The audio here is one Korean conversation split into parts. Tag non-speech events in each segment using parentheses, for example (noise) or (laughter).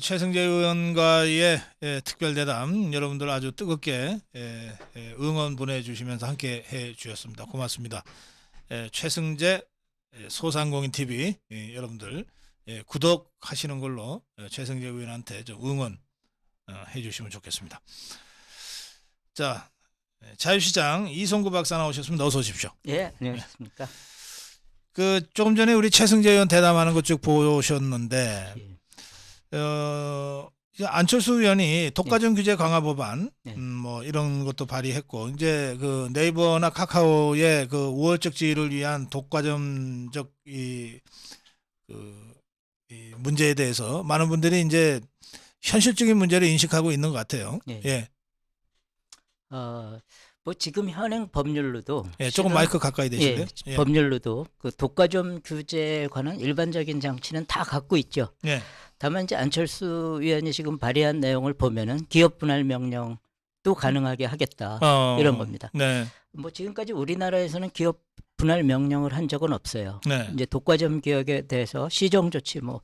최승재 의원과의 예, 특별 대담 여러분들 아주 뜨겁게 예, 예, 응원 보내주시면서 함께 해 주셨습니다. 고맙습니다. 예, 최승재 예, 소상공인 TV 예, 여러분들 예, 구독하시는 걸로 예, 최승재 의원한테 좀 응원 어, 해주시면 좋겠습니다. 자 예, 자유시장 이송구 박사 나오셨습니다. 어서 오십시오. 예, 안녕하십니까. 그 조금 전에 우리 최승재 의원 대담하는 것 쭉 보셨는데 예. 어, 안철수 의원이 독과점 규제 강화 법안 네. 음, 뭐 이런 것도 발의했고 이제 그 네이버나 카카오의 그 우월적지를 위한 독과점적 이, 그, 이 문제에 대해서 많은 분들이 이제 현실적인 문제를 인식하고 있는 것 같아요. 예. 예, 어, 뭐 지금 현행 법률로도 예, 조금 실은- 마이크 가까이? 예, 예, 법률로도 그 독과점 규제에 관한 일반적인 장치는 다 갖고 있죠. 예, 다만 이제 안철수 의원이 지금 발의한 내용을 보면은 기업 분할 명령도 가능하게 하겠다. 어, 이런 겁니다. 네, 뭐 지금까지 우리나라에서는 기업 분할 명령을 한 적은 없어요. 네, 이제 독과점 기업에 대해서 시정 조치 뭐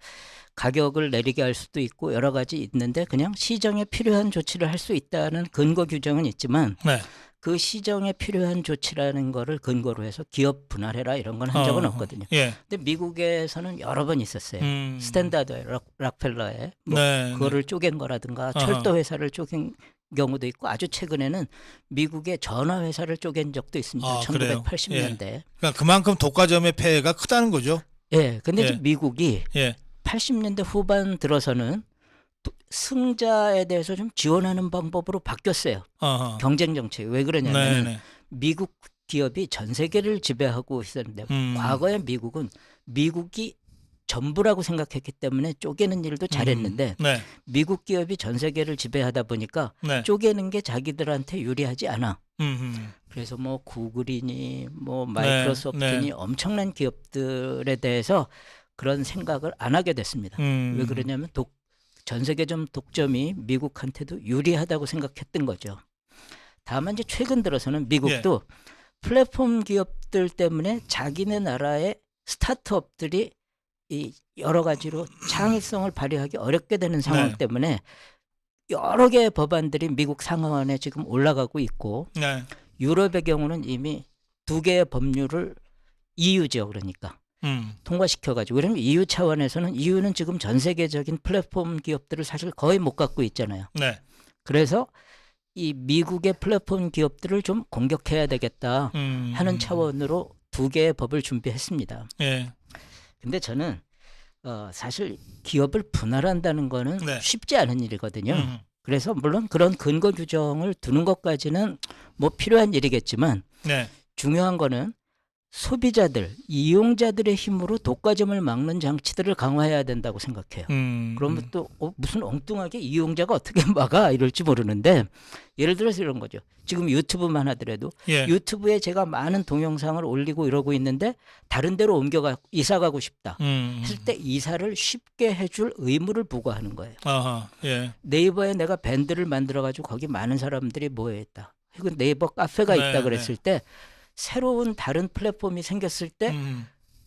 가격을 내리게 할 수도 있고 여러 가지 있는데 그냥 시정에 필요한 조치를 할 수 있다는 근거 규정은 있지만 네. 그 시정에 필요한 조치라는 거를 근거로 해서 기업 분할해라 이런 건 한 적은 어, 없거든요. 예, 근데 미국에서는 여러 번 있었어요. 음, 스탠다드 락, 락펠러에 뭐 네, 그거를 쪼갠 거라든가 어허. 철도 회사를 쪼갠 경우도 있고 아주 최근에는 미국의 전화 회사를 쪼갠 적도 있습니다. 아, 그래요? 1980년대. 그러니까 그만큼 독과점의 폐해가 크다는 거죠. 예. 근데 예. 미국이 예, 80년대 후반 들어서는 또 승자에 대해서 좀 지원하는 방법으로 바뀌었어요. 어허. 경쟁 정책이 왜 그러냐면 네, 은 네. 미국 기업이 전 세계를 지배하고 있었는데 음. 과거에 미국은 미국이 전부라고 생각했기 때문에 쪼개는 일도 잘했는데 네, 미국 기업이 전 세계를 지배하다 보니까 네. 쪼개는 게 자기들한테 유리하지 않아. 음, 음. 그래서 뭐 구글이니 뭐 마이크로소프트니 네. 엄청난 기업들에 대해서 그런 생각을 안 하게 됐습니다. 음. 왜 그러냐면 독, 전 세계점 독점이 미국한테도 유리하다고 생각했던 거죠. 다만 이제 최근 들어서는 미국도 예. 플랫폼 기업들 때문에 자기네 나라의 스타트업들이 이 여러 가지로 창의성을 발휘하기 어렵게 되는 상황 네. 때문에 여러 개의 법안들이 미국 상하원에 지금 올라가고 있고 네. 유럽의 경우는 이미 두 개의 법률을 EU죠 그러니까 음. 통과시켜가지고 그러면 EU 차원에서는 EU는 지금 전 세계적인 플랫폼 기업들을 사실 거의 못 갖고 있잖아요. 네. 그래서 이 미국의 플랫폼 기업들을 좀 공격해야 되겠다 음. 하는 차원으로 두 개의 법을 준비했습니다. 예. 근데 저는 어, 사실 기업을 분할한다는 거는 네. 쉽지 않은 일이거든요. 음. 그래서 물론 그런 근거 규정을 두는 것까지는 뭐 필요한 일이겠지만 네. 중요한 거는 소비자들, 이용자들의 힘으로 독과점을 막는 장치들을 강화해야 된다고 생각해요. 음. 그러면 또 어, 무슨 엉뚱하게 이용자가 어떻게 (laughs) 막아 이럴지 모르는데 예를 들어서 이런 거죠. 지금 유튜브만 하더라도 예. 유튜브에 제가 많은 동영상을 올리고 이러고 있는데 다른 데로 옮겨가 이사 가고 싶다. 음. 했을 때 이사를 쉽게 해줄 의무를 부과하는 거예요. 아하. 예. 네이버에 내가 밴드를 만들어 가지고 거기 많은 사람들이 모여 있다. 그리고 네이버 카페가 네, 있다 그랬을 때 새로운 다른 플랫폼이 생겼을 때 음.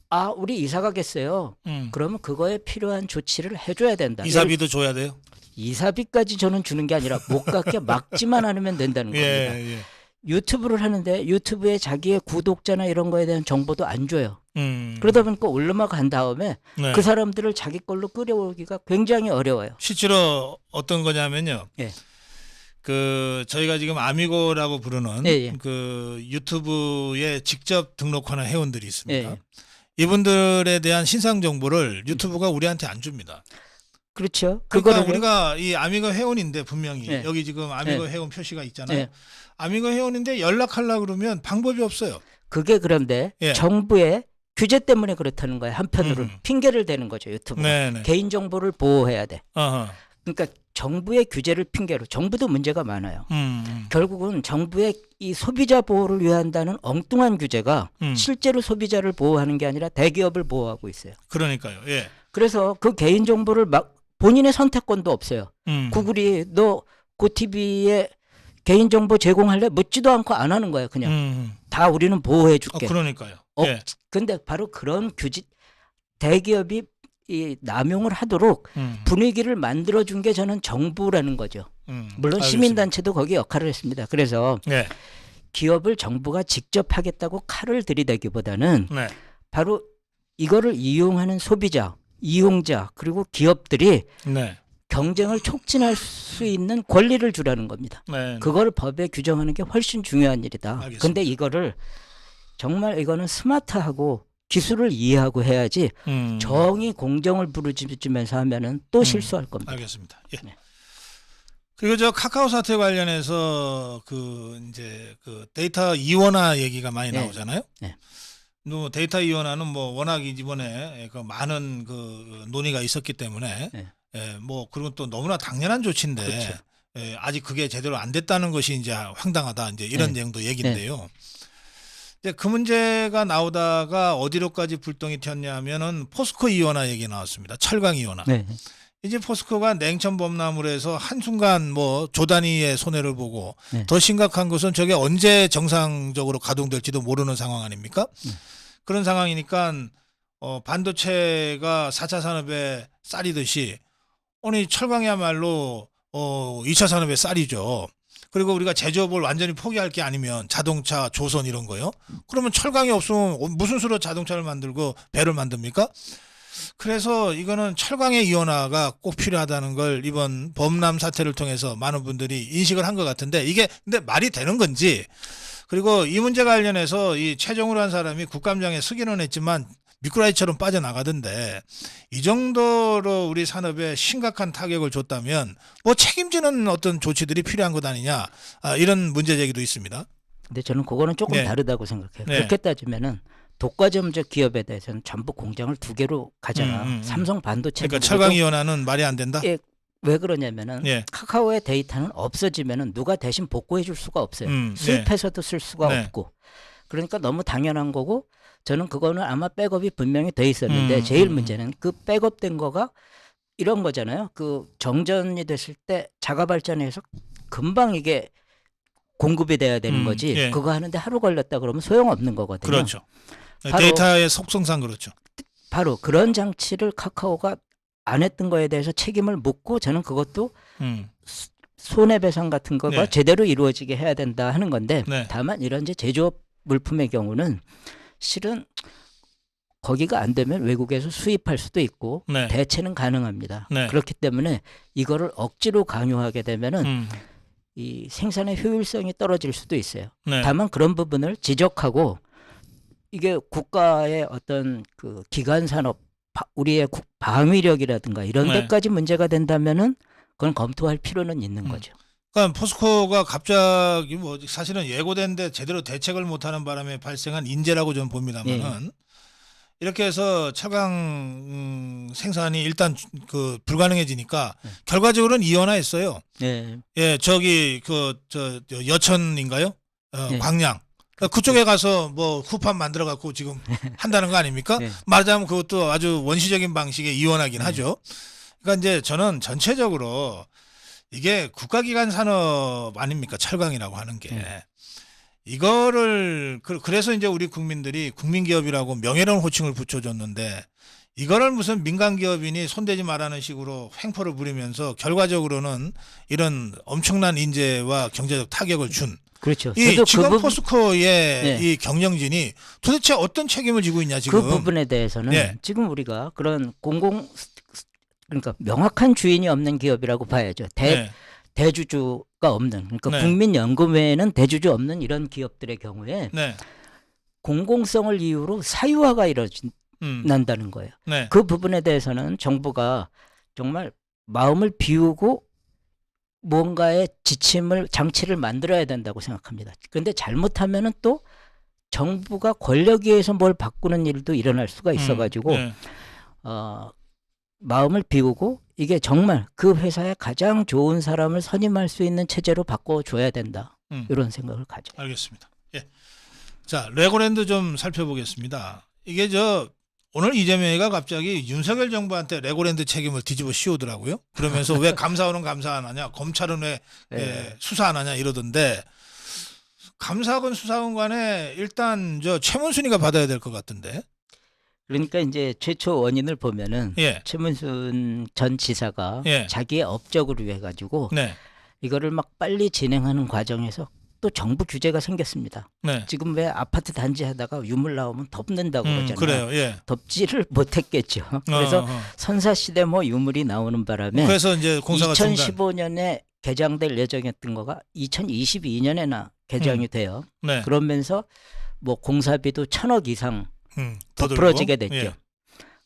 아, 우리 이사 가겠어요. 음. 그러면 그거에 필요한 조치를 해줘야 된다. 이사비도 줘야 돼요. 이사비까지 저는 주는 게 아니라 못 갖게 (laughs) 막지만 않으면 된다는 겁니다. 예. 예. 유튜브를 하는데 유튜브에 자기의 구독자나 이런 거에 대한 정보도 안 줘요. 음. 그러다 보니까 올라간 다음에 네. 그 사람들을 자기 걸로 끌어오기가 굉장히 어려워요. 실제로 어떤 거냐면요. 예. 그 저희가 지금 아미고라고 부르는 예, 예. 그 유튜브에 직접 등록하는 회원들이 있습니다. 예. 이분들에 대한 신상 정보를 유튜브가 우리한테 안 줍니다. 그렇죠. 그러니까 그거를 우리가 이 아미고 회원인데 분명히 예. 여기 지금 아미고 예. 회원 표시가 있잖아요. 예. 아미고 회원인데 연락하려 그러면 방법이 없어요. 그게 그런데 예. 정부의 규제 때문에 그렇다는 거예요. 한편으로는 음. 핑계를 대는 거죠. 유튜브. 네 네. 개인 정보를 보호해야 돼. 어허. 그러니까 정부의 규제를 핑계로 정부도 문제가 많아요. 음. 결국은 정부의 이 소비자 보호를 위한다는 엉뚱한 규제가 음. 실제로 소비자를 보호하는 게 아니라 대기업을 보호하고 있어요. 그러니까요. 예. 그래서 그 개인 정보를 막 본인의 선택권도 없어요. 음. 구글이 너 고티비에 개인 정보 제공할래? 묻지도 않고 안 하는 거예요. 그냥 음. 다 우리는 보호해 어, 줄게. 그러니까요. 어, 예. 근데 바로 그런 규제 대기업이 이 남용을 하도록 음. 분위기를 만들어 준 게 저는 정부라는 거죠. 음. 물론 알겠습니다. 시민단체도 거기 역할을 했습니다. 그래서 네. 기업을 정부가 직접 하겠다고 칼을 들이대기보다는 네. 바로 이거를 이용하는 소비자, 이용자 그리고 기업들이 네. 경쟁을 촉진할 수 있는 권리를 주라는 겁니다. 네. 그걸 법에 규정하는 게 훨씬 중요한 일이다. 알겠습니다. 근데 이거를 정말 이거는 스마트하고 기술을 이해하고 해야지 음. 정의 공정을 부르짖으면서 하면은 또 음. 실수할 겁니다. 알겠습니다. 예. 네. 그리고 저 카카오 사태 관련해서 그 이제 그 데이터 이원화 얘기가 많이 네. 나오잖아요. 네. 뭐 데이터 이원화는 뭐 워낙 이번에 그 많은 그 논의가 있었기 때문에 네. 예, 뭐 그리고 또 너무나 당연한 조치인데 그렇죠. 예, 아직 그게 제대로 안 됐다는 것이 이제 황당하다 이제 이런 네. 내용도 얘기인데요. 이제 그 문제가 나오다가 어디로까지 불똥이 튀었냐면은 포스코 이원화 얘기 나왔습니다. 철강 이원화. 네. 이제 포스코가 냉천 범람을 해서 한순간 뭐 조단위의 손해를 보고 네. 더 심각한 것은 저게 언제 정상적으로 가동될지도 모르는 상황 아닙니까? 네. 그런 상황이니까 어 반도체가 4차 산업의 쌀이듯이 아니 철강이야말로 어 2차 산업의 쌀이죠. 그리고 우리가 제조업을 완전히 포기할 게 아니면 자동차, 조선 이런 거요. 그러면 철강이 없으면 무슨 수로 자동차를 만들고 배를 만듭니까? 그래서 이거는 철강의 이원화가 꼭 필요하다는 걸 이번 범람 사태를 통해서 많은 분들이 인식을 한 것 같은데 이게 근데 말이 되는 건지 그리고 이 문제 관련해서 이 최종으로 한 사람이 국감장에 쓰기는 했지만 미꾸라지처럼 빠져나가던데 이 정도로 우리 산업에 심각한 타격을 줬다면 뭐 책임지는 어떤 조치들이 필요한 것 아니냐 아, 이런 문제 제기도 있습니다. 근데 저는 그거는 조금 네. 다르다고 생각해요. 네. 그렇게 따지면은 독과점적 기업에 대해서는 전부 공장을 두 개로 가잖아. 음, 음, 음. 삼성 반도체. 그러니까 철강 이원화는 말이 안 된다. 예, 왜 그러냐면은 예. 카카오의 데이터는 없어지면은 누가 대신 복구해 줄 수가 없어요. 음, 수입해서도 쓸 수가 네. 없고. 그러니까 너무 당연한 거고 저는 그거는 아마 백업이 분명히 돼 있었는데 음, 제일 음, 문제는 그 백업된 거가 이런 거잖아요. 그 정전이 됐을 때 자가 발전해서 금방 이게 공급이 돼야 되는 음, 거지. 예. 그거 하는데 하루 걸렸다 그러면 소용없는 거거든요. 그렇죠. 바로- 데이터의 속성상 그렇죠. 바로 그런 장치를 카카오가 안 했던 거에 대해서 책임을 묻고 저는 그것도 음. 손해배상 같은 거가 네. 제대로 이루어지게 해야 된다 하는 건데 네. 다만 이런 이제 제조업 물품의 경우는 실은 거기가 안 되면 외국에서 수입할 수도 있고 네. 대체는 가능합니다. 네. 그렇기 때문에 이거를 억지로 강요하게 되면은 음. 이 생산의 효율성이 떨어질 수도 있어요. 네. 다만 그런 부분을 지적하고 이게 국가의 어떤 그 기간 산업 바- 우리의 국- 방위력이라든가 이런 네. 데까지 문제가 된다면은 그건 검토할 필요는 있는 음. 거죠. 그러니까 포스코가 갑자기 뭐 사실은 예고된데 제대로 대책을 못하는 바람에 발생한 인재라고 저는 봅니다만은 이렇게 해서 차강 음, 생산이 일단 그 불가능해지니까 네. 결과적으로는 이원화했어요. 네. 예, 저기 그 저 여천인가요? 어, 네. 광양. 그러니까 그쪽에 가서 뭐 후판 만들어 갖고 지금 (laughs) 한다는 거 아닙니까? 네. 말하자면 그것도 아주 원시적인 방식의 이원하긴 네. 하죠. 그러니까 이제 저는 전체적으로 이게 국가기관 산업 아닙니까? 철강이라고 하는 게. 네. 이거를 그- 그래서 이제 우리 국민들이 국민기업이라고 명예로운 호칭을 붙여줬는데 이거를 무슨 민간 기업인이 손대지 말라는 식으로 횡포를 부리면서 결과적으로는 이런 엄청난 인재와 경제적 타격을 준 그렇죠. 이 저도 지금 그, 포스코의 네. 이 경영진이 도대체 어떤 책임을 지고 있냐 지금 그 부분에 대해서는 예. 지금 우리가 그런 공공 그러니까 명확한 주인이 없는 기업이라고 봐야죠. 대, 네. 대주주가 없는 그러니까 네. 국민연금 외에는 대주주 없는 이런 기업들의 경우에 네. 공공성을 이유로 사유화가 일어난다는 음. 거예요. 네. 그 부분에 대해서는 정부가 정말 마음을 비우고 무언가의 지침을 장치를 만들어야 된다고 생각합니다. 그런데 잘못하면은 또 정부가 권력에 의해서 뭘 바꾸는 일도 일어날 수가 있어가지고 음. 네. 어, 마음을 비우고 이게 정말 그 회사에 가장 좋은 사람을 선임할 수 있는 체제로 바꿔줘야 된다. 음. 이런 생각을 가져. 알겠습니다. 예. 자, 레고랜드 좀 살펴보겠습니다. 이게 저 오늘 이재명이가 갑자기 윤석열 정부한테 레고랜드 책임을 뒤집어 씌우더라고요. 그러면서 왜 감사원은 감사 안 하냐, 검찰은 왜 네. 예, 수사 안 하냐 이러던데 감사건 수사건 간에 일단 저 최문순이가 받아야 될 것 같은데. 그러니까 이제 최초 원인을 보면은 예. 최문순 전 지사가 예. 자기의 업적으로 해 가지고 네. 이거를 막 빨리 진행하는 과정에서 또 정부 규제가 생겼습니다. 네. 지금 왜 아파트 단지 하다가 유물 나오면 덮는다고 음, 그러잖아요. 그래요. 예. 덮지를 (laughs) 못했겠죠. 그래서 어, 어. 선사 시대 뭐 유물이 나오는 바람에 그래서 이제 공사가 중단. 2015년에 개장될 예정이었던 거가 2022년에나 개장이 돼요. 네. 그러면서 뭐 공사비도 천억 이상 음. 부러지게 됐죠. 예.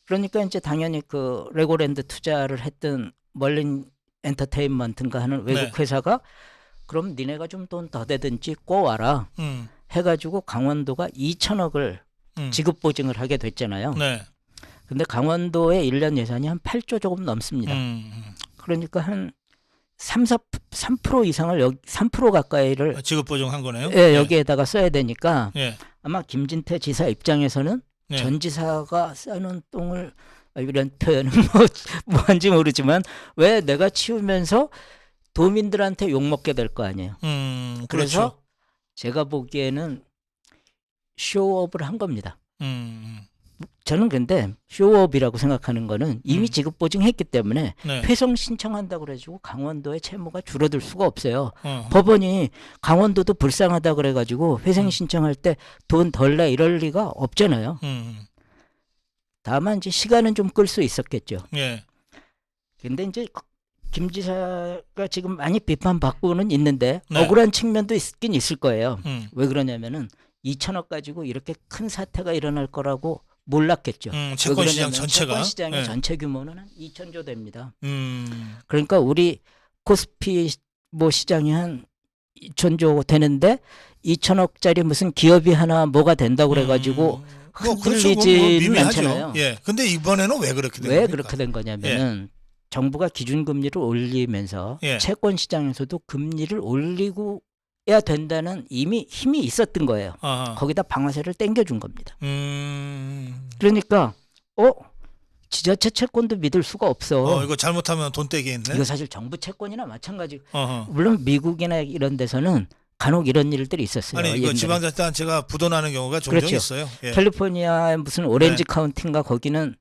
그러니까 이제 당연히 그 레고랜드 투자를 했던 멀린 엔터테인먼트인가 하는 외국 네. 회사가 그럼 니네가 좀 돈더 대든지 꼬와라 음. 해가지고 강원도가 2천억을 음. 지급 보증을 하게 됐잖아요. 네. 근데 강원도의 1년 예산이 한 8조 조금 넘습니다. 음, 음. 그러니까 한 3, 4, 3% 이상을 여기 3% 가까이를 지급 보증한 거네요. 예, 여기에다가 써야 되니까 예. 아마 김진태 지사 입장에서는 예. 전 지사가 싸는 똥을 아, 이런 표현은 (laughs) 뭐 뭐한지 모르지만 왜 내가 치우면서 도민들한테 욕 먹게 될 거 아니에요. 음, 그래서 그렇죠. 제가 보기에는 쇼업을 한 겁니다. 음, 저는 근데 쇼업이라고 생각하는 거는 이미 음. 지급 보증했기 때문에 네. 회성 신청한다고 그래가지고 강원도의 채무가 줄어들 수가 없어요. 어. 법원이 강원도도 불쌍하다 그래가지고 회생 음. 신청할 때 돈 덜 내 이럴 리가 없잖아요. 음, 다만 이제 시간은 좀 끌 수 있었겠죠. 예. 근데 이제 김 지사가 지금 많이 비판받고는 있는데 네. 억울한 측면도 있긴 있을 거예요. 음, 왜 그러냐면은 2천억 가지고 이렇게 큰 사태가 일어날 거라고 몰랐겠죠. 음, 왜 채권 시장 전체가. 채권 시장의 예. 전체 규모는 한 2천조 됩니다. 음, 그러니까 우리 코스피 뭐 시장이 한 2천조 되는데 2천억짜리 무슨 기업이 하나 뭐가 된다고 그래가지고 음, 뭐 그렇죠. 뭐, 뭐 흔들리지는 미미하죠. 않잖아요. 예. 근데 이번에는 왜 그렇게 된 왜 겁니까? 그렇게 된 거냐면은 정부가 기준금리를 올리면서 예. 채권 시장에서도 금리를 올리고 야 된다는 이미 힘이 있었던 거예요. 아하. 거기다 방아쇠를 당겨준 겁니다. 음. 그러니까 어 지자체 채권도 믿을 수가 없어. 어, 이거 잘못하면 돈 떼기 있네. 이거 사실 정부 채권이나 마찬가지. 어허. 물론 미국이나 이런 데서는 간혹 이런 일들이 있었어요. 아니 이거 옛날에. 지방자치단체가 부도나는 경우가 종종 그렇죠. 있어요. 예. 캘리포니아의 무슨 오렌지 네. 카운티인가 거기는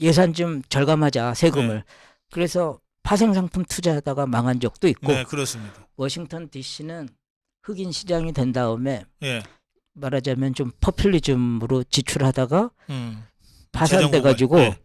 예산 좀 절감하자 세금을. 그래서 파생 상품 투자하다가 망한 적도 있고 네, 그렇습니다. 워싱턴 D.C.는 흑인 시장이 된 다음에 예. 말하자면 좀 퍼퓰리즘으로 지출하다가 음. 파산돼 가지고 예.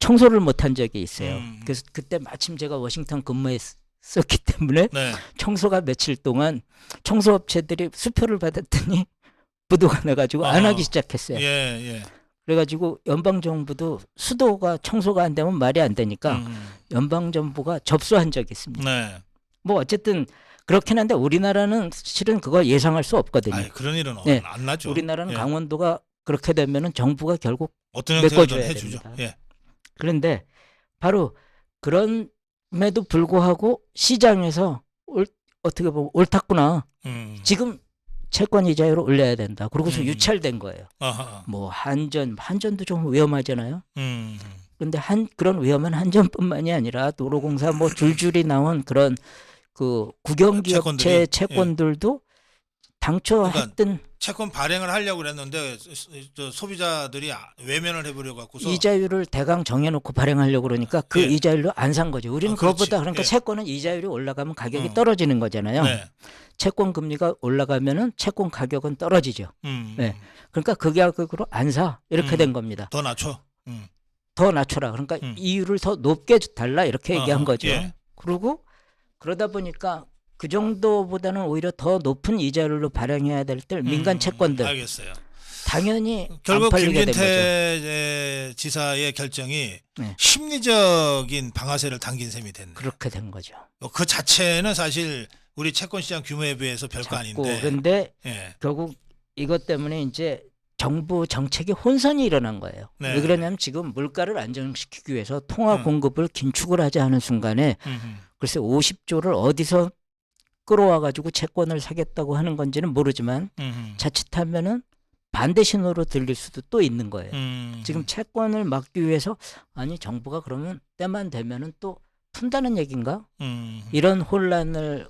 청소를 못한 적이 있어요. 음. 그래서 그때 마침 제가 워싱턴 근무했었기 때문에 네. 청소가 며칠 동안 청소 업체들이 수표를 받았더니 (laughs) 부도가 나가지고 안 아. 하기 시작했어요. 예, 예. 그래가지고 연방 정부도 수도가 청소가 안 되면 말이 안 되니까 음. 연방 정부가 접수한 적이 있습니다. 네. 뭐 어쨌든 그렇긴 한데 우리나라는 실은 그거 예상할 수 없거든요. 아이, 그런 일은 네. 안 나죠. 우리나라는 예. 강원도가 그렇게 되면은 정부가 결국 어떤 메꿔줘야 형태로든 해주죠. 됩니다. 예. 그런데 바로 그런에도 불구하고 시장에서 올, 어떻게 보면 옳았구나. 음. 지금 채권 이자율을 올려야 된다. 그러고서 음. 유찰된 거예요. 아하. 뭐 한전, 한전도 좀 위험하잖아요. 음. 근데 한 그런 위험한 한전뿐만이 아니라 도로공사 뭐 줄줄이 나온 그런 그 국영기업체 채권들이, 예. 채권들도 당초 그러니까 했던 채권 발행을 하려고 그랬는데 저 소비자들이 아- 외면을 해버려 갖고서 이자율을 대강 정해놓고 발행하려고 그러니까 그 예. 이자율로 안 산 거죠. 우리는 아, 그렇지. 그것보다 그러니까 예. 채권은 이자율이 올라가면 가격이 어. 떨어지는 거잖아요. 네. 채권 금리가 올라가면은 채권 가격은 떨어지죠. 음. 네. 그러니까 그 가격으로 안 사 이렇게 음. 된 겁니다. 더 낮춰. 음. 더 낮춰라. 그러니까 음. 이율을 더 높게 달라 이렇게 얘기한 어허, 거죠. 예. 그리고 그러다 보니까 그 정도보다는 오히려 더 높은 이자율로 발행해야 될 때 민간 음, 채권들 알겠어요. 당연히 결국 김진태 지사의 결정이 네. 심리적인 방아쇠를 당긴 셈이 됐네. 그렇게 된 거죠. 그 자체는 사실 우리 채권 시장 규모에 비해서 별거 아닌데. 그런데 예. 결국 이것 때문에 이제 정부 정책에 혼선이 일어난 거예요. 네. 왜 그러냐면 지금 물가를 안정시키기 위해서 통화 음. 공급을 긴축을 하지 않은 순간에 음, 글쎄 50조를 어디서 끌어와 가지고 채권을 사겠다고 하는 건지는 모르지만 음, 음, 자칫하면은 반대 신호로 들릴 수도 또 있는 거예요. 음. 지금 채권을 막기 위해서 아니 정부가 그러면 때만 되면은 또 푼다는 얘긴가? 음. 이런 혼란을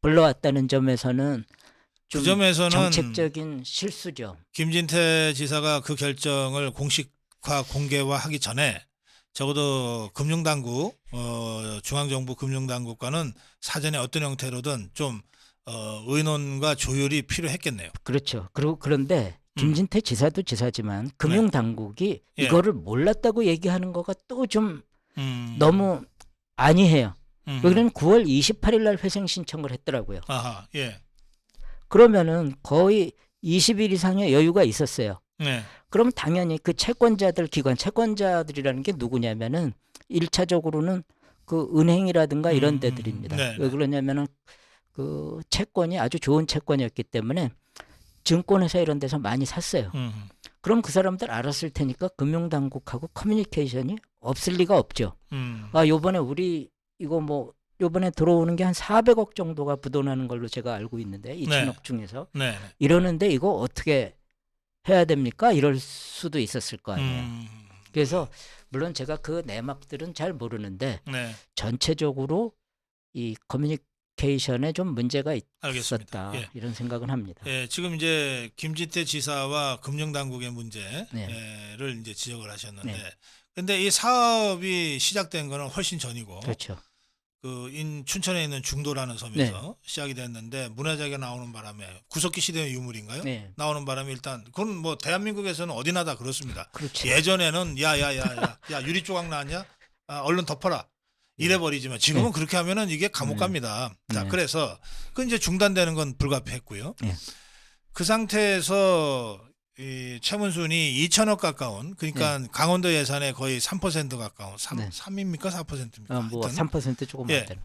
불러왔다는 점에서는 좀 그 점에서는 정책적인 실수죠. 김진태 지사가 그 결정을 공식 공식화 공개화하기 전에 적어도 금융당국, 어, 중앙정부 금융당국과는 사전에 어떤 형태로든 좀 어, 의논과 조율이 필요했겠네요. 그렇죠. 그리고 그런데 음. 김진태 지사도 지사지만 금융 당국이 예. 이거를 몰랐다고 얘기하는 거가 또좀 음, 너무 아니해요. 음. 여기는 9월 28일 날 회생 신청을 했더라고요. 아하, 예, 그러면은 거의 20일 이상의 여유가 있었어요. 네, 그럼 당연히 그 채권자들 기관 채권자들이라는 게 누구냐면은 일차적으로는 그 은행이라든가 이런 음, 데들입니다. 네, 왜 네. 그러냐면은 그 채권이 아주 좋은 채권이었기 때문에 증권회사 이런 데서 많이 샀어요. 음, 그럼 그 사람들 알았을 테니까 금융당국하고 커뮤니케이션이 없을 리가 없죠. 음, 아, 요번에 우리 이거 뭐 요번에 들어오는 게 한 400억 정도가 부도나는 걸로 제가 알고 있는데 2천억 중에서 네, 네. 이러는데 이거 어떻게 해야 됩니까? 이럴 수도 있었을 거 아니에요. 음, 그래서 물론 제가 그 내막들은 잘 모르는데 네, 전체적으로 이 커뮤니케이션에 좀 문제가. 있었다 예. 이런 생각은 합니다. 예, 지금 이제 김진태 지사와 금융 당국의 네. 문제를 이제 지적을 하셨는데, 네. 근데 이 사업이 시작된 거는 훨씬 전이고, 그렇죠. 그 인 춘천에 있는 중도라는 섬에서 시작이 됐는데 문화재가 나오는 바람에 구석기 시대의 유물인가요? 네, 나오는 바람에 일단 그건 뭐 대한민국에서는 어디나 다 그렇습니다. 그렇죠. 예전에는 야야야야 야 유리 조각 나왔냐? 아, 얼른 덮어라. 이래 버리지만 지금은 네. 그렇게 하면은 이게 감옥 네. 갑니다. 자, 네. 그래서 그 이제 중단되는 건 불가피했고요. 네. 그 상태에서 이 최문순이 2천억 가까운 그러니까 강원도 예산의 거의 3% 가까운 3, 네. 3입니까 4%입니까? 어, 뭐 하여튼 3% 조금 예. 안 되는.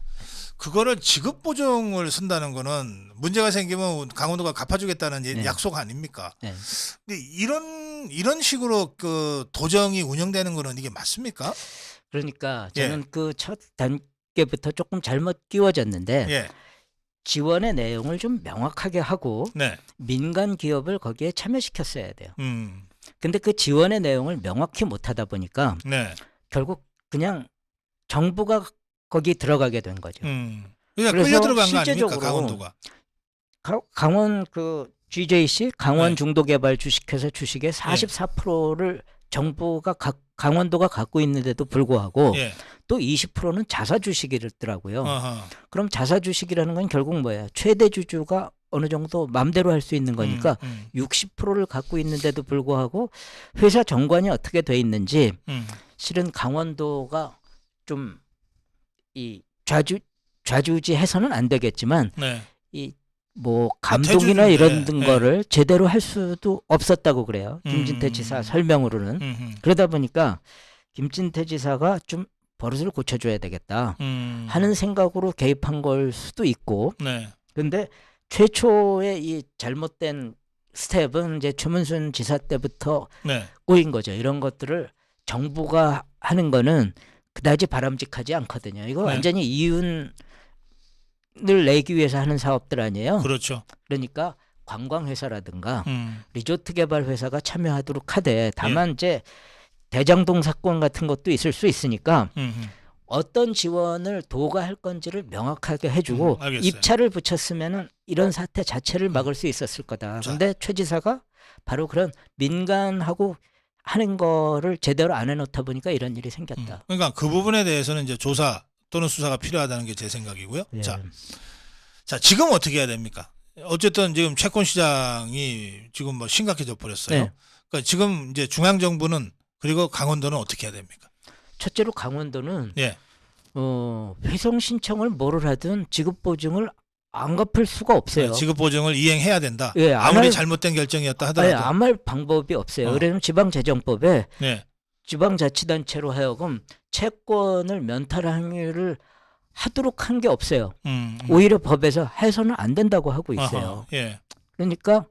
그거를 지급 보증을 쓴다는 거는 문제가 생기면 강원도가 갚아주겠다는 이 네. 약속 아닙니까? 네. 근데 이런 이런 식으로 그 도정이 운영되는 거는 이게 맞습니까? 그러니까 예. 저는 그첫 단계부터 조금 잘못 끼워졌는데 예, 지원의 내용을 좀 명확하게 하고 네, 민간 기업을 거기에 참여시켰어야 돼요. 음, 근데 그 지원의 내용을 명확히 못 하다 보니까 네, 결국 그냥 정부가 거기 들어가게 된 거죠. 음. 그러니까 끌려 들어간 거 아닙니까 강원도가? 가- 강원 그 GJC 강원 네. 중도개발 주식회사 주식의 44%를 정부가 가- 강원도가 갖고 있는데도 불구하고 예, 또 20%는 자사 주식이더라고요. 어허. 그럼 자사 주식이라는 건 결국 뭐예요? 최대 주주가 어느 정도 맘대로 할 수 있는 거니까 음, 60%를 갖고 있는데도 불구하고 회사 정관이 어떻게 돼 있는지 음, 실은 강원도가 좀 이 좌주 좌주지해서는 안 되겠지만 네, 이 뭐 감독이나 대주주인데, 이런 예. 거를 제대로 할 수도 없었다고 그래요. 김진태 음. 지사 설명으로는 음, 음, 그러다 보니까 김진태 지사가 좀 버릇을 고쳐줘야 되겠다 음. 하는 생각으로 개입한 걸 수도 있고 네, 근데 최초의 이 잘못된 스텝은 이제 최문순 지사 때부터 네, 꼬인 거죠. 이런 것들을 정부가 하는 거는 그다지 바람직하지 않거든요. 이거 네. 완전히 이윤 을 내기 위해서 하는 사업들 아니에요. 그렇죠. 그러니까 관광회사라든가 음, 리조트 개발 회사가 참여하도록 하되 예. 다만 이제 대장동 사건 같은 것도 있을 수 있으니까 음, 음. 어떤 지원을 도가 할 건지를 명확하게 해주고 음. 음. 입찰을 붙였으면은 이런 사태 자체를 막을 수 있었을 거다. 자. 근데 최 지사가 바로 그런 민간하고 하는 거를 제대로 안 해놓다 보니까 이런 일이 음. 생겼다. 그러니까 그 부분에 대해서는 이제 조사 또는 수사가 필요하다는 게 제 생각이고요. 예. 자, 자 지금 어떻게 해야 됩니까? 어쨌든 지금 채권 시장이 지금 뭐 심각해져 버렸어요. 네. 그러니까 지금 이제 중앙 정부는 그리고 강원도는 어떻게 해야 됩니까? 첫째로 강원도는 예. 어, 회성 신청을 뭐를 하든 지급 보증을 안 갚을 수가 없어요. 지급 보증을 이행해야 된다. 예, 안 아무리 할- 잘못된 결정이었다 하더라도. 아무 방법이 없어요. 어. 그래서 지방재정법에 네. 지방자치단체로 하여금 채권을 면탈항의를 하도록 한 게 없어요. 음, 음. 오히려 법에서 해서는 안 된다고 하고 있어요. 아하, 예. 그러니까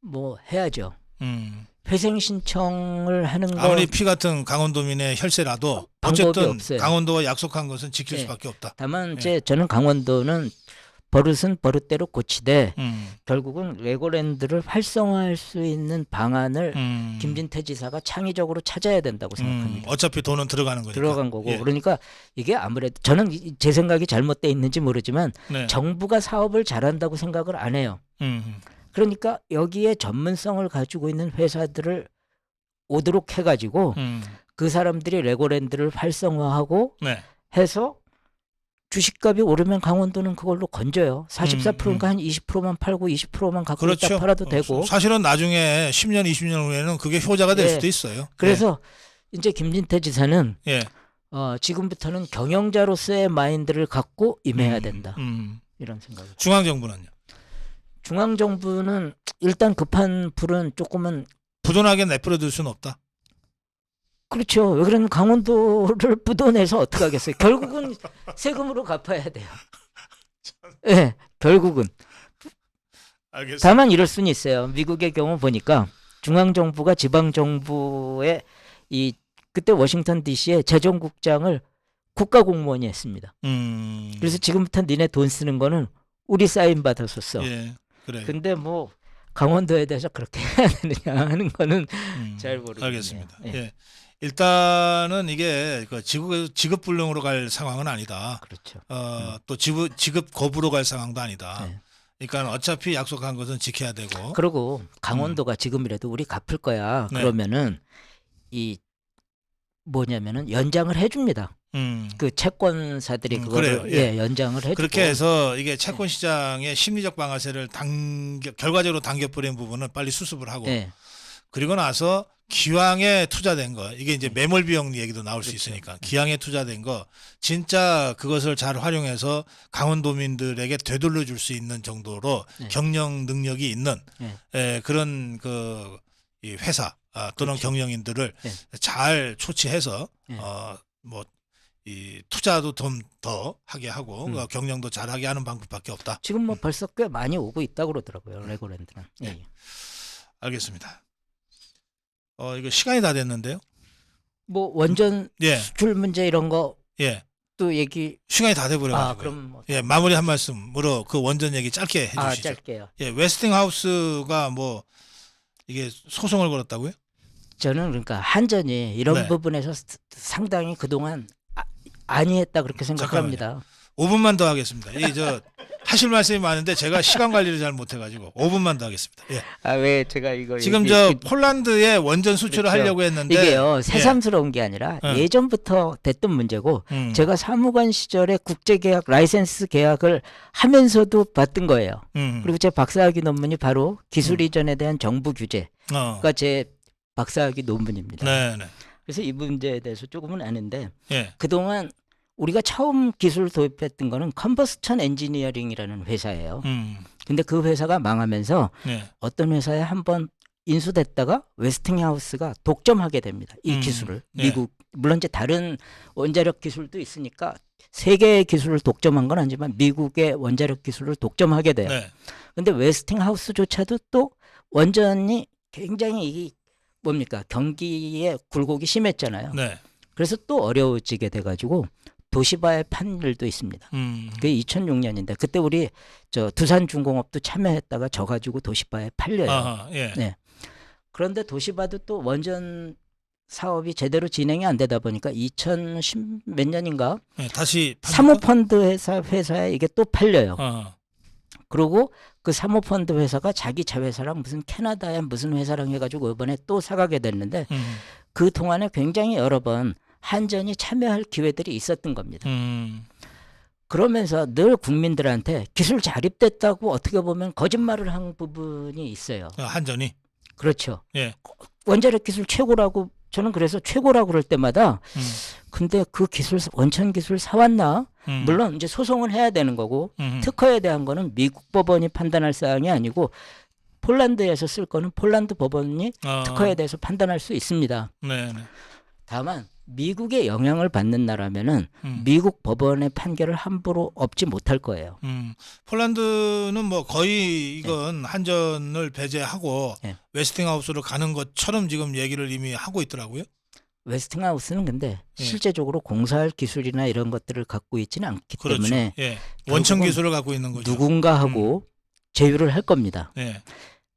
뭐 해야죠. 음. 회생 신청을 하는 거 아무리 피 같은 강원도민의 혈세라도 방법이 어쨌든 없어요. 강원도가 약속한 것은 지킬 네. 수밖에 없다. 다만 예. 이제 저는 강원도는 버릇은 버릇대로 고치되 음. 결국은 레고랜드를 활성화할 수 있는 방안을 음. 김진태 지사가 창의적으로 찾아야 된다고 음, 생각합니다. 어차피 돈은 들어가는 거니까. 들어간 거고 예. 그러니까 이게 아무래도 저는 이- 제 생각이 잘못돼 있는지 모르지만 네. 정부가 사업을 잘한다고 생각을 안 해요. 음, 음. 그러니까 여기에 전문성을 가지고 있는 회사들을 오도록 해가지고 음. 그 사람들이 레고랜드를 활성화하고 네. 해서 주식값이 오르면 강원도는 그걸로 건져요. 44%인가 한 20%만 팔고 20%만 갖고 있다 그렇죠. 팔아도 되고. 어, 사실은 나중에 10년, 20년 후에는 그게 효자가 될 예. 수도 있어요. 그래서 이제 김진태 지사는 예. 예. 어, 지금부터는 경영자로서의 마인드를 갖고 임해야 음, 된다. 음. 이런 생각을. 중앙 정부는요. 중앙 정부는 일단 급한 불은 조금은 부도나게 내버려둘 수는 없다. 그렇죠. 왜 그러면 강원도를 (laughs) 뿌도내서 어떻게 하겠어요? 결국은 세금으로 갚아야 돼요. 예, 네, 결국은. 알겠습니다. 다만 이럴 수는 있어요. 미국의 경우 보니까 중앙 정부가 지방 정부의 이 그때 워싱턴 D.C.의 재정국장을 국가 공무원이 했습니다. 음. 그래서 지금부터 니네 돈 쓰는 거는 우리 사인 받아서 써. 예. 그래. 근데 뭐 강원도에 대해서 그렇게 해야 되느냐 하는 거는 음, 잘 모르겠네요. 알겠습니다. 예. 예. 일단은 이게 그 지급 지급 불능으로 갈 상황은 아니다. 그렇죠. 어, 또 지급 지급 거부로 갈 상황도 아니다. 네. 그러니까 어차피 약속한 것은 지켜야 되고. 그리고 강원도가 지금이라도 우리 갚을 거야. 네. 그러면은 이 뭐냐면은 연장을 해줍니다. 음. 그 채권사들이 음, 그거를 그래요. 예. 연장을 해주고 그렇게 해서 이게 채권 시장의 심리적 방아쇠를 당겨 결과적으로 당겨버린 부분은 빨리 수습을 하고 예. 그리고 나서 기왕에 투자된 거 이게 이제 매몰 비용 얘기도 나올 수 음. 그렇죠. 있으니까 기왕에 투자된 거 진짜 그것을 잘 활용해서 강원도민들에게 되돌려 줄 수 있는 정도로 네. 경영 능력이 있는 네. 에, 그런 그 이 회사 아, 또는 그렇죠. 경영인들을 네. 잘 초치해서 네. 어뭐 이 투자도 좀 더 하게 하고 음. 어, 경영도 잘하게 하는 방법밖에 없다. 지금 뭐 벌써 꽤 많이 오고 있다고 그러더라고요. 레고랜드는. 예. 네. 알겠습니다. 어 이거 시간이 다 됐는데요. 뭐 원전 예, 수출 문제 이런 거 또 예. 얘기 시간이 다 돼버려 아 가지고. 그럼 뭐 예, 마무리 한 말씀으로 그 원전 얘기 짧게 아, 해주시죠. 짧게요. 예, 웨스팅하우스가 뭐 이게 소송을 걸었다고요? 저는 그러니까 한전이 이런 네. 부분에서 스- 상당히 그동안 아, 아니했다 그렇게 생각합니다. 5분만 더 하겠습니다. 이 저 하실 말씀이 많은데 제가 시간 관리를 잘 못해가지고 5분만 더 하겠습니다. 예. 아 왜 제가 이거 지금 저 폴란드에 원전 수출을 그렇죠. 하려고 했는데 이게요 새삼스러운 게 아니라 예. 예전부터 됐던 문제고 음, 제가 사무관 시절에 국제계약 라이센스 계약을 하면서도 봤던 거예요. 음, 그리고 제 박사학위 논문이 바로 기술 이전에 대한 정부 규제가 어, 제 박사학위 논문입니다. 네, 네, 그래서 이 문제에 대해서 조금은 아는데 예, 그동안 우리가 처음 기술 도입했던 거는 컨버스천 엔지니어링이라는 회사예요. 음, 근데 그 회사가 망하면서 네, 어떤 회사에 한번 인수됐다가 웨스팅하우스가 독점하게 됩니다. 이 음, 기술을 네. 미국 물론 이제 다른 원자력 기술도 있으니까 세계의 기술을 독점한 건 아니지만 미국의 원자력 기술을 독점하게 돼요. 네, 근데 웨스팅하우스조차도 또 원전이 굉장히 이 뭡니까 경기에 굴곡이 심했잖아요. 네, 그래서 또 어려워지게 돼가지고 도시바에 판 일도 있습니다. 음, 그게 2006년인데 그때 우리 저 두산 중공업도 참여했다가 져 가지고 도시바에 팔려요. 아하, 예, 네. 그런데 도시바도 또 원전 사업이 제대로 진행이 안 되다 보니까 2010 몇 년인가 예, 다시 사모펀드 회사 회사에 이게 또 팔려요. 어, 그리고 그 사모펀드 회사가 자기 자회사랑 무슨 캐나다의 무슨 회사랑 해가지고 이번에 또 사가게 됐는데 음, 그 동안에 굉장히 여러 번 한전이 참여할 기회들이 있었던 겁니다. 음, 그러면서 늘 국민들한테 기술 자립됐다고 어떻게 보면 거짓말을 한 부분이 있어요. 어, 한전이, 그렇죠. 예, 원자력 기술 최고라고 저는 그래서 최고라고 그럴 때마다 음, 근데 그 기술 원천 기술 사왔나? 음, 물론 이제 소송은 해야 되는 거고 음, 특허에 대한 거는 미국 법원이 판단할 사항이 아니고 폴란드에서 쓸 거는 폴란드 법원이 어, 특허에 대해서 판단할 수 있습니다. 네, 네, 다만 미국의 영향을 받는 나라면은 음. 미국 법원의 판결을 함부로 업지 못할 거예요. 음, 폴란드는 뭐 거의 이건 한전을 배제하고 네. 웨스팅하우스로 가는 것처럼 지금 얘기를 이미 하고 있더라고요. 웨스팅하우스는 근데 예. 실제적으로 공사할 기술이나 이런 것들을 갖고 있지는 않기 그렇죠. 때문에 예, 원천 기술을 갖고 있는 거죠. 누군가하고 제휴를 할 겁니다. 예,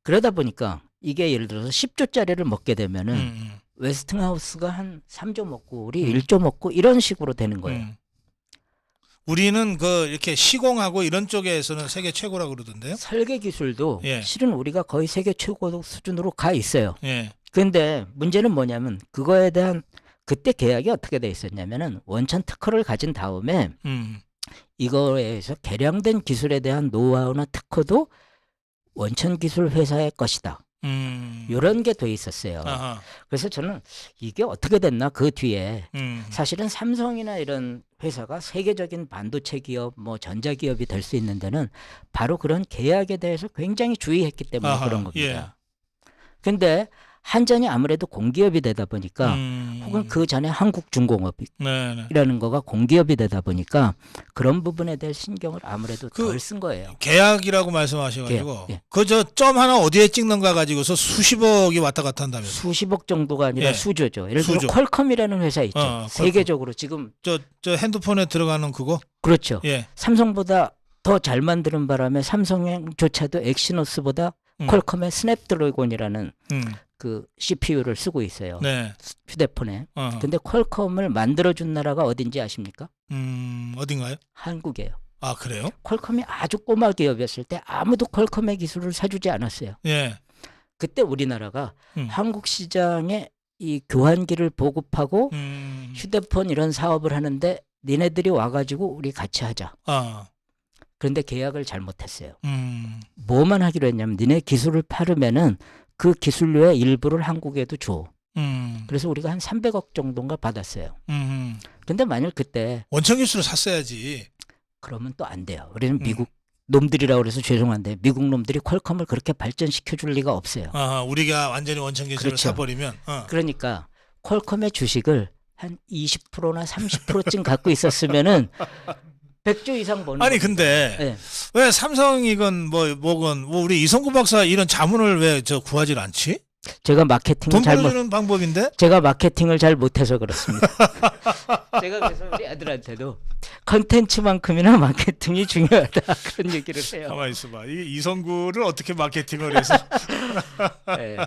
그러다 보니까 이게 예를 들어서 10조짜리를 먹게 되면은 음, 음, 웨스팅하우스가 한 3조 먹고 우리 음. 1조 먹고 이런 식으로 되는 거예요. 음. 우리는 그 이렇게 시공하고 이런 쪽에서는 세계 최고라고 그러던데요. 설계 기술도 예. 실은 우리가 거의 세계 최고 수준으로 가 있어요. 예, 근데 문제는 뭐냐면 그거에 대한 그때 계약이 어떻게 돼 있었냐면은 원천 특허를 가진 다음에 음. 이거에서 개량된 기술에 대한 노하우나 특허도 원천 기술 회사의 것이다. 음. 이런 게 돼 있었어요. 아하. 그래서 저는 이게 어떻게 됐나 그 뒤에 음. 사실은 삼성이나 이런 회사가 세계적인 반도체 기업, 뭐 전자 기업이 될 수 있는 데는 바로 그런 계약에 대해서 굉장히 주의했기 때문에 아하, 그런 겁니다. 근데 한전이 아무래도 공기업이 되다 보니까 음. 혹은 그 전에 한국중공업이라는 네, 네. 거가 공기업이 되다 보니까 그런 부분에 대해 신경을 아무래도 그 덜 쓴 거예요. 계약이라고 말씀하셔가지고 예. 그저 점 하나 어디에 찍는가 가지고서 수십억이 왔다 갔다 한다면서 수십억 정도가 아니라 예. 수조죠. 예를 들어 수조. 퀄컴이라는 회사 있죠. 어. 세계적으로 지금 저 저 핸드폰에 들어가는 그거 그렇죠. 예 삼성보다 더 잘 만드는 바람에 삼성조차도 엑시노스보다 음. 퀄컴의 스냅드래곤이라는 음. 그 CPU를 쓰고 있어요. 네 휴대폰에. 어. 근데 퀄컴을 만들어준 나라가 어딘지 아십니까? 음 어딘가요 한국이에요. 아 그래요 퀄컴이 아주 꼬마 기업이었을 때 아무도 퀄컴의 기술을 사주지 않았어요. 예 그때 우리나라가 음. 한국 시장에 이 교환기를 보급하고 음. 휴대폰 이런 사업을 하는데 니네들이 와가지고 우리 같이 하자. 아 그런데 계약을 잘못했어요. 음. 뭐만 하기로 했냐면 니네 기술을 팔으면은 그 기술료의 일부를 한국에도 줘. 음. 그래서 우리가 한 300억 정도인가 받았어요. 음. 근데 만약 그때 원천 기술을 샀어야지 그러면 또 안 돼요. 우리는 음. 미국 놈들이라고 그래서 죄송한데 미국 놈들이 퀄컴을 그렇게 발전시켜 줄 리가 없어요. 아 우리가 완전히 원천 기술을 그렇죠. 사버리면 어. 그러니까 퀄컴의 주식을 한 20%나 30%쯤 갖고 있었으면은 (laughs) 100조 이상 버는 아니 겁니다. 근데 예. 왜 삼성이건 뭐 뭐건 뭐 우리 이성구 박사 이런 자문을 왜 저 구하질 않지? 제가 마케팅을 돈 잘못 벌어주는 방법인데? 제가 마케팅을 잘 못해서 그렇습니다. (laughs) 제가 그래서 우리 애들한테도 컨텐츠만큼이나 마케팅이 중요하다 (laughs) 그런 얘기를 해요. 가만 있어봐. 이 이성구를 어떻게 마케팅을 해서? (laughs) 예.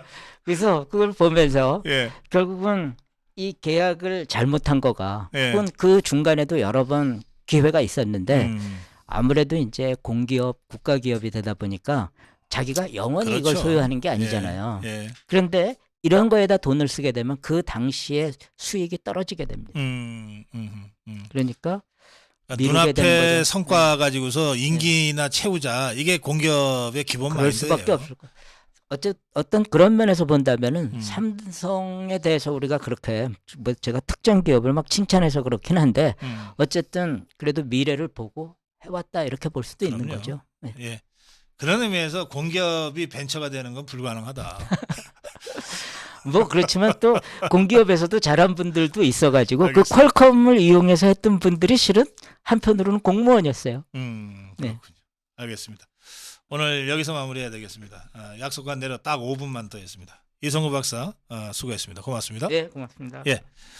그래서 그걸 보면서 예. 결국은 이 계약을 잘못한 거가 예. 혹은 그 중간에도 여러 번 기회가 있었는데 음. 아무래도 이제 공기업, 국가기업이 되다 보니까 자기가 영원히 이걸 그렇죠. 소유하는 게 아니잖아요. 예. 그런데 이런 거에다 돈을 쓰게 되면 그 당시에 수익이 떨어지게 됩니다. 음. 음. 음. 그러니까 그러니까 되는 눈앞에. 네. 성과 가지고서 인기나 채우자 이게 공기업의 기본 마인드예요. 수밖에 없을 거예요. 어째 어떤 그런 면에서 본다면은 음. 삼성에 대해서 우리가 그렇게 뭐 제가 특정 기업을 막 칭찬해서 그렇긴 한데 음. 어쨌든 그래도 미래를 보고 해왔다 이렇게 볼 수도 있는 그럼요. 거죠. 네. 예. 그런 의미에서 공기업이 벤처가 되는 건 불가능하다. (laughs) 뭐 그렇지만 또 공기업에서도 잘한 분들도 있어가지고 그 알겠습니다. 퀄컴을 이용해서 했던 분들이 실은 한편으로는 공무원이었어요. 음, 네. 그렇군요. 알겠습니다. 오늘 여기서 마무리해야 되겠습니다. 아, 약속한 대로 딱 5분만 더 했습니다. 이성구 박사 아, 수고했습니다. 고맙습니다. 네, 고맙습니다. 예.